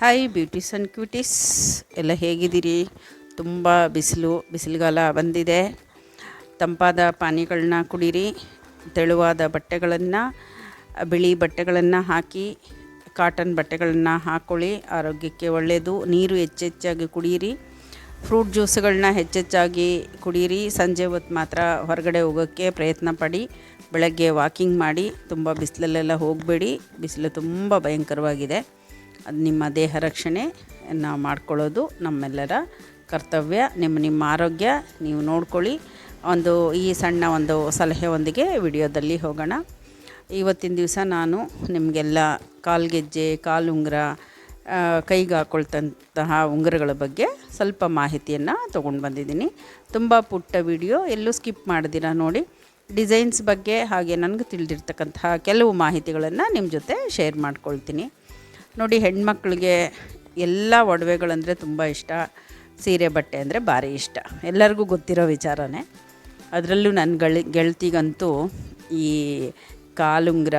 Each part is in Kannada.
ಹಾಯ್ ಬ್ಯೂಟೀಸ್ ಆ್ಯಂಡ್ ಕ್ಯೂಟೀಸ್ ಎಲ್ಲ ಹೇಗಿದ್ದೀರಿ? ತುಂಬ ಬಿಸಿಲು, ಬಿಸಿಲುಗಾಲ ಬಂದಿದೆ. ತಂಪಾದ ಪಾನೀಯಗಳನ್ನ ಕುಡೀರಿ, ತೆಳುವಾದ ಬಟ್ಟೆಗಳನ್ನು, ಬಿಳಿ ಬಟ್ಟೆಗಳನ್ನು ಹಾಕಿ ಕಾಟನ್ ಬಟ್ಟೆಗಳನ್ನು ಹಾಕ್ಕೊಳ್ಳಿ ಆರೋಗ್ಯಕ್ಕೆ ಒಳ್ಳೆಯದು ನೀರು ಹೆಚ್ಚೆಚ್ಚಾಗಿ ಕುಡಿಯಿರಿ ಫ್ರೂಟ್ ಜ್ಯೂಸ್ಗಳನ್ನ ಹೆಚ್ಚೆಚ್ಚಾಗಿ ಕುಡೀರಿ. ಸಂಜೆ ಹೊತ್ತು ಮಾತ್ರ ಹೊರಗಡೆ ಹೋಗೋಕ್ಕೆ ಪ್ರಯತ್ನ ಪಡಿ, ಬೆಳಗ್ಗೆ ವಾಕಿಂಗ್ ಮಾಡಿ, ತುಂಬ ಬಿಸಿಲಲ್ಲೆಲ್ಲ ಹೋಗಬೇಡಿ. ಬಿಸಿಲು ತುಂಬ ಭಯಂಕರವಾಗಿದೆ. ನಿಮ್ಮ ದೇಹ ರಕ್ಷಣೆ ನಾವು ಮಾಡ್ಕೊಳ್ಳೋದು ನಮ್ಮೆಲ್ಲರ ಕರ್ತವ್ಯ. ನಿಮ್ಮ ನಿಮ್ಮ ಆರೋಗ್ಯ ನೀವು ನೋಡ್ಕೊಳ್ಳಿ. ಒಂದು, ಈ ಸಣ್ಣ ಒಂದು ಸಲಹೆಯೊಂದಿಗೆ ವಿಡಿಯೋದಲ್ಲಿ ಹೋಗೋಣ. ಇವತ್ತಿನ ದಿವಸ ನಾನು ನಿಮಗೆಲ್ಲ ಕಾಲ್ಗೆಜ್ಜೆ ಕಾಲುಂಗುರ ಕೈಗೆ ಹಾಕ್ಕೊಳ್ತಂತಹ ಉಂಗುರಗಳ ಬಗ್ಗೆ ಸ್ವಲ್ಪ ಮಾಹಿತಿಯನ್ನು ತೊಗೊಂಡು ಬಂದಿದ್ದೀನಿ. ತುಂಬ ಪುಟ್ಟ ವಿಡಿಯೋ, ಎಲ್ಲೂ ಸ್ಕಿಪ್ ಮಾಡಿದಿರ ನೋಡಿ. ಡಿಸೈನ್ಸ್ ಬಗ್ಗೆ ಹಾಗೆ ನನಗೆ ತಿಳಿದಿರ್ತಕ್ಕಂತಹ ಕೆಲವು ಮಾಹಿತಿಗಳನ್ನು ನಿಮ್ಮ ಜೊತೆ ಶೇರ್ ಮಾಡ್ಕೊಳ್ತೀನಿ. ನೋಡಿ ಹೆಣ್ಮಕ್ಳಿಗೆ ಎಲ್ಲ ಒಡವೆಗಳಂದರೆ ತುಂಬ ಇಷ್ಟ. ಸೀರೆ ಬಟ್ಟೆ ಅಂದರೆ ಭಾರಿ ಇಷ್ಟ. ಎಲ್ಲರಿಗೂ ಗೊತ್ತಿರೋ ವಿಚಾರನೇ. ಅದರಲ್ಲೂ ನನ್ನ ಗಳ, ಗೆಳತಿಗಂತೂ ಈ ಕಾಲುಂಗ್ರ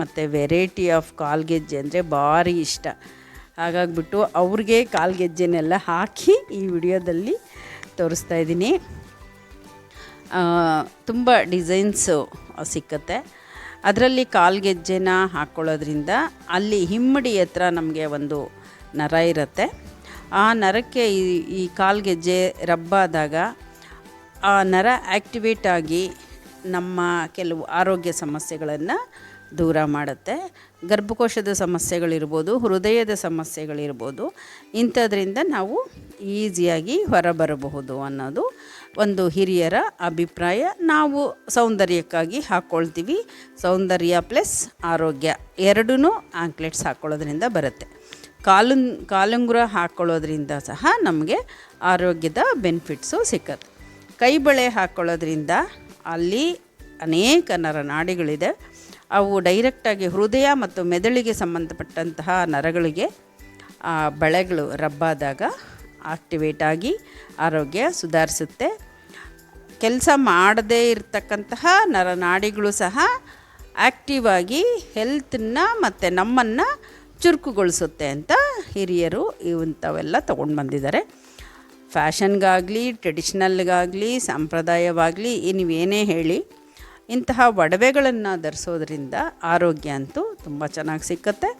ಮತ್ತು ವೆರೈಟಿ ಆಫ್ ಕಾಲ್ಗೆಜ್ಜೆ ಅಂದರೆ ಭಾರಿ ಇಷ್ಟ. ಹಾಗಾಗ್ಬಿಟ್ಟು ಅವ್ರಿಗೆ ಕಾಲ್ಗೆಜ್ಜೆನೆಲ್ಲ ಹಾಕಿ ಈ ವಿಡಿಯೋದಲ್ಲಿ ತೋರಿಸ್ತಾ ಇದ್ದೀನಿ. ತುಂಬ ಡಿಸೈನ್ಸು ಸಿಕ್ಕತ್ತೆ. ಅದರಲ್ಲಿ ಕಾಲ್ಗೆಜ್ಜೆನ ಹಾಕ್ಕೊಳ್ಳೋದ್ರಿಂದ ಅಲ್ಲಿ ಹಿಮ್ಮಡಿ ಹತ್ರ ನಮಗೆ ಒಂದು ನರ ಇರುತ್ತೆ. ಆ ನರಕ್ಕೆ ಈ ಈ ಕಾಲ್ಗೆಜ್ಜೆ ರಬ್ಬಾದಾಗ ಆ ನರ ಆ್ಯಕ್ಟಿವೇಟ್ ಆಗಿ ನಮ್ಮ ಕೆಲವು ಆರೋಗ್ಯ ಸಮಸ್ಯೆಗಳನ್ನು ದೂರ ಮಾಡುತ್ತೆ. ಗರ್ಭಕೋಶದ ಸಮಸ್ಯೆಗಳಿರ್ಬೋದು, ಹೃದಯದ ಸಮಸ್ಯೆಗಳಿರ್ಬೋದು, ಇಂಥದ್ರಿಂದ ನಾವು ಈಸಿಯಾಗಿ ಹೊರಬರಬಹುದು ಅನ್ನೋದು ಒಂದು ಹಿರಿಯರ ಅಭಿಪ್ರಾಯ ನಾವು ಸೌಂದರ್ಯಕ್ಕಾಗಿ ಹಾಕ್ಕೊಳ್ತೀವಿ ಸೌಂದರ್ಯ ಪ್ಲಸ್ ಆರೋಗ್ಯ ಎರಡೂ ಆಂಕ್ಲೆಟ್ಸ್ ಹಾಕ್ಕೊಳ್ಳೋದ್ರಿಂದ ಬರುತ್ತೆ. ಕಾಲು, ಕಾಲುಂಗುರ ಹಾಕ್ಕೊಳ್ಳೋದ್ರಿಂದ ಸಹ ನಮಗೆ ಆರೋಗ್ಯದ ಬೆನಿಫಿಟ್ಸು ಸಿಕ್ಕತ್ತೆ. ಕೈ ಬಳೆ ಹಾಕ್ಕೊಳ್ಳೋದ್ರಿಂದ ಅಲ್ಲಿ ಅನೇಕ ನರನಾಡಿಗಳಿದೆ ಅವು ಡೈರೆಕ್ಟಾಗಿ ಹೃದಯ ಮತ್ತು ಮೆದುಳಿಗೆ ಸಂಬಂಧಪಟ್ಟಂತಹ ನರಗಳಿಗೆ, ಆ ಬಳೆಗಳು ರಬ್ಬಾದಾಗ ಆಕ್ಟಿವೇಟ್ ಆಗಿ ಆರೋಗ್ಯ ಸುಧಾರಿಸುತ್ತೆ. ಕೆಲಸ ಮಾಡದೇ ಇರತಕ್ಕಂತಹ ನರನಾಡಿಗಳು ಸಹ ಆ್ಯಕ್ಟಿವ್ ಆಗಿ ಹೆಲ್ತನ್ನ ಮತ್ತು ನಮ್ಮನ್ನು ಚುರುಕುಗೊಳಿಸುತ್ತೆ ಅಂತ ಹಿರಿಯರು ಇವಂಥವೆಲ್ಲ ತೊಗೊಂಡು ಬಂದಿದ್ದಾರೆ. ಫ್ಯಾಷನ್ಗಾಗಲಿ ಟ್ರೆಡಿಷ್ನಲ್ಗಾಗಲಿ ಸಂಪ್ರದಾಯವಾಗಲಿ ನೀವೇನೇ ಹೇಳಿ, ಇಂತಹ ಒಡವೆಗಳನ್ನು ಧರಿಸೋದ್ರಿಂದ ಆರೋಗ್ಯ ಅಂತೂ ತುಂಬ ಚೆನ್ನಾಗಿ ಸಿಕ್ಕುತ್ತೆ.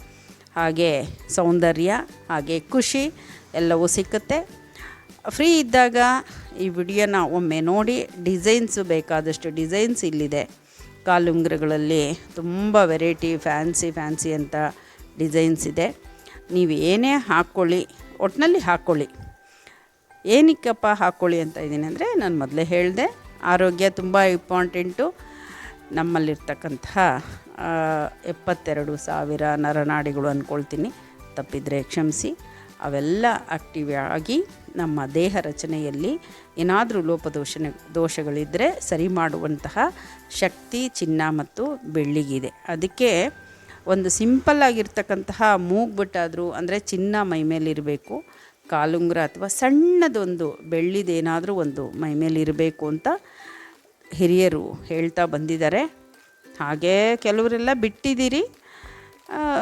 ಹಾಗೆ ಸೌಂದರ್ಯ, ಹಾಗೆ ಖುಷಿ ಎಲ್ಲವೂ ಸಿಕ್ಕತ್ತೆ. ಫ್ರೀ ಇದ್ದಾಗ ಈ ವಿಡಿಯೋನ ಒಮ್ಮೆ ನೋಡಿ, ಡಿಸೈನ್ಸು ಬೇಕಾದಷ್ಟು ಡಿಸೈನ್ಸ್ ಇಲ್ಲಿದೆ. ಕಾಲುಂಗ್ರಗಳಲ್ಲಿ ತುಂಬ ವೆರೈಟಿ, ಫ್ಯಾನ್ಸಿ ಫ್ಯಾನ್ಸಿ ಅಂತ ಡಿಸೈನ್ಸ್ ಇದೆ. ನೀವು ಏನೇ ಹಾಕ್ಕೊಳ್ಳಿ ಒಟ್ಟಿನಲ್ಲಿ ಹಾಕ್ಕೊಳ್ಳಿ. ಏನಕ್ಕಪ್ಪ ಹಾಕ್ಕೊಳ್ಳಿ ಅಂತ ಇದ್ದೀನಿ ಅಂದರೆ, ನಾನು ಮೊದಲೇ ಹೇಳಿದೆ, ಆರೋಗ್ಯ ತುಂಬ ಇಂಪಾರ್ಟೆಂಟು. ನಮ್ಮಲ್ಲಿರ್ತಕ್ಕಂತಹ ಎಪ್ಪತ್ತೆರಡು ಸಾವಿರ ನರನಾಡಿಗಳು ಅಂದ್ಕೊಳ್ತೀನಿ ತಪ್ಪಿದರೆ ಕ್ಷಮಿಸಿ. ಅವೆಲ್ಲ ಆಕ್ಟಿವ್ ಆಗಿ ನಮ್ಮ ದೇಹ ರಚನೆಯಲ್ಲಿ ಏನಾದರೂ ಲೋಪದೋಷ ದೋಷಗಳಿದ್ದರೆ ಸರಿ ಮಾಡುವಂತಹ ಶಕ್ತಿ, ಚಿನ್ನ ಮತ್ತು ಬೆಳ್ಳಿಗಿದೆ ಅದಕ್ಕೆ ಒಂದು ಸಿಂಪಲ್ ಆಗಿರ್ತಕ್ಕಂತಹ ಮೂಗ್ಬಿಟ್ಟಾದರೂ ಅಂದರೆ ಚಿನ್ನ ಮೈ ಮೇಲಿರಬೇಕು ಕಾಲುಂಗುರ ಅಥವಾ ಸಣ್ಣದೊಂದು ಬೆಳ್ಳಿದೇನಾದರೂ ಒಂದು ಮೈ ಮೇಲಿರಬೇಕು ಅಂತ ಹಿರಿಯರು ಹೇಳ್ತಾ ಬಂದಿದ್ದಾರೆ. ಹಾಗೇ ಕೆಲವರೆಲ್ಲ ಬಿಟ್ಟಿದ್ದೀರಿ.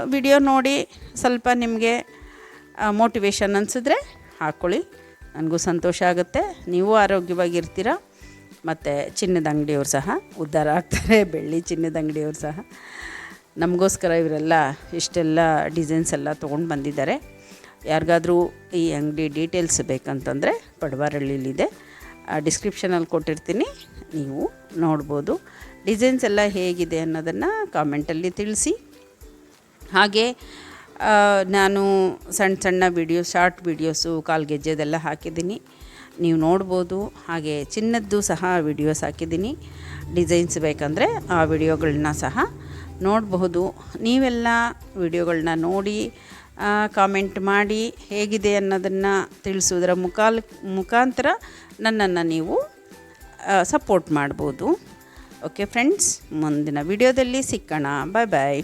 ವಿಡಿಯೋ ನೋಡಿ ಸ್ವಲ್ಪ ನಿಮಗೆ ಮೋಟಿವೇಶನ್ ಅನಿಸಿದ್ರೆ ಹಾಕ್ಕೊಳ್ಳಿ ನನಗೂ ಸಂತೋಷ ಆಗುತ್ತೆ. ನೀವು ಆರೋಗ್ಯವಾಗಿರ್ತೀರ? ಮತ್ತು ಚಿನ್ನದ ಅಂಗಡಿಯವ್ರು ಸಹ ಉದ್ಧಾರ ಆಗ್ತಾರೆ, ಬೆಳ್ಳಿ ಚಿನ್ನದ ಅಂಗಡಿಯವ್ರು ಸಹ. ನಮಗೋಸ್ಕರ ಇವರೆಲ್ಲ ಇಷ್ಟೆಲ್ಲ ಡಿಸೈನ್ಸ್ ಎಲ್ಲ ತೊಗೊಂಡು ಬಂದಿದ್ದಾರೆ. ಯಾರಿಗಾದರೂ ಈ ಅಂಗಡಿ ಡೀಟೇಲ್ಸ್ ಬೇಕಂತಂದರೆ ಪಡವಾರಳ್ಳಿಲಿದೆ. ಡಿಸ್ಕ್ರಿಪ್ಷನಲ್ಲಿ ಕೊಟ್ಟಿರ್ತೀನಿ. ನೀವು ನೋಡ್ಬೋದು. ಡಿಸೈನ್ಸ್ ಎಲ್ಲ ಹೇಗಿದೆ ಅನ್ನೋದನ್ನು ಕಾಮೆಂಟಲ್ಲಿ ತಿಳಿಸಿ. ಹಾಗೆ ನಾನು ಸಣ್ಣ ಸಣ್ಣ ವಿಡಿಯೋ ಶಾರ್ಟ್ ವೀಡಿಯೋಸು ಕಾಲ್ಗೆಜ್ಜೆದೆಲ್ಲ ಹಾಕಿದ್ದೀನಿ. ನೀವು ನೋಡ್ಬೋದು, ಹಾಗೆ ಚಿನ್ನದ್ದು ಸಹ ವಿಡಿಯೋಸ್ ಹಾಕಿದ್ದೀನಿ. ಡಿಸೈನ್ಸ್ ಬೇಕಂದರೆ ಆ ವಿಡಿಯೋಗಳನ್ನ ಸಹ ನೋಡಬಹುದು. ನೀವೆಲ್ಲ ವಿಡಿಯೋಗಳನ್ನ ನೋಡಿ ಕಾಮೆಂಟ್ ಮಾಡಿ ಹೇಗಿದೆ ಅನ್ನೋದನ್ನು ತಿಳಿಸೋದ್ರ ಮುಖಾಲ್, ಮುಖಾಂತರ ನನ್ನನ್ನು ನೀವು ಸಪೋರ್ಟ್ ಮಾಡ್ಬೋದು. ಓಕೆ ಫ್ರೆಂಡ್ಸ್ ಮುಂದಿನ ವಿಡಿಯೋದಲ್ಲಿ ಸಿಕ್ಕೋಣ. ಬಾಯ್ ಬಾಯ್